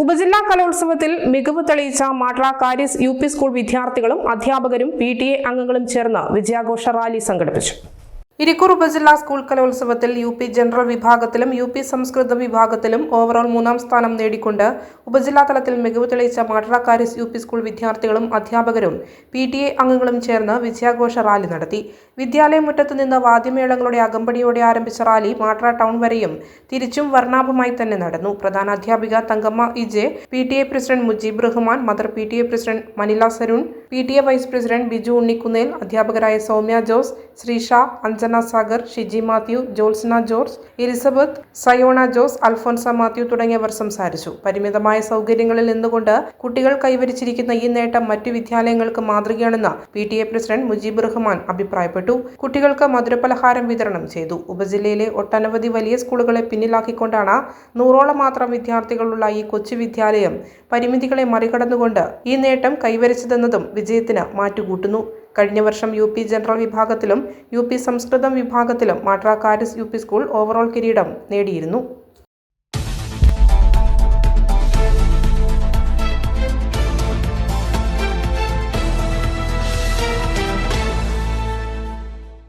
ഉപജില്ലാ കലോത്സവത്തിൽ മികവ് തെളിയിച്ച മാട്ര യു പി സ്കൂൾ വിദ്യാർത്ഥികളും അധ്യാപകരും പി ടി എ അംഗങ്ങളും ചേർന്ന് വിജയാഘോഷ റാലി സംഘടിപ്പിച്ചു ഇരിക്കൂർ ഉപജില്ലാ സ്കൂൾ കലോത്സവത്തിൽ യു പി ജനറൽ വിഭാഗത്തിലും യു പി സംസ്കൃത വിഭാഗത്തിലും ഓവറോൾ മൂന്നാം സ്ഥാനം നേടിക്കൊണ്ട് ഉപജില്ലാ തലത്തിൽ മികവ് തെളിയിച്ച മാട്രാക്കാരിസ് കാരിസ് യു പി സ്കൂൾ വിദ്യാർത്ഥികളും അധ്യാപകരും പി ടി എ അംഗങ്ങളും ചേർന്ന് വിജയാഘോഷ റാലി നടത്തി. വിദ്യാലയ മുറ്റത്ത് നിന്ന് വാദ്യമേളങ്ങളുടെ അകമ്പടിയോടെ ആരംഭിച്ച റാലി മാട്ര ടൗൺ വരെയും തിരിച്ചും വർണാഭമായി തന്നെ നടന്നു. പ്രധാന അധ്യാപിക Thankamma E J P T A president Mujeeb Rahman mother P T A president Manila Sarun P T A vice president Biju Unnikkunnel അധ്യാപകരായ സൗമ്യ ജോസ് ശ്രീഷ അഞ്ജന സാഗർ ഷിജി മാത്യു ജോത്സ്ന ജോർജ് എലിസബത്ത് സയോണ ജോസ് അൽഫോൻസ മാത്യു തുടങ്ങിയവർ സംസാരിച്ചു. പരിമിതമായ സൗകര്യങ്ങളിൽ നിന്നുകൊണ്ട് കുട്ടികൾ കൈവരിച്ചിരിക്കുന്ന ഈ നേട്ടം മറ്റു വിദ്യാലയങ്ങൾക്ക് മാതൃകയാണെന്ന് P T A president Mujeeb Rahman അഭിപ്രായപ്പെട്ടു. കുട്ടികൾക്ക് മധുരപലഹാരം വിതരണം ചെയ്തു. ഉപജില്ലയിലെ ഒട്ടനവധി വലിയ സ്കൂളുകളെ പിന്നിലാക്കിക്കൊണ്ടാണ് നൂറോളം മാത്രം വിദ്യാർത്ഥികളുള്ള ഈ കൊച്ചു വിദ്യാലയം പരിമിതികളെ മറികടന്നുകൊണ്ട് ഈ നേട്ടം കൈവരിച്ചതെന്നതും വിജയത്തിന് മാറ്റുകൂട്ടുന്നു. കഴിഞ്ഞ വർഷം യു പി ജനറൽ വിഭാഗത്തിലും യു പി സംസ്കൃതം വിഭാഗത്തിലും Matra Karis U P school overall കിരീടം നേടിയിരുന്നു.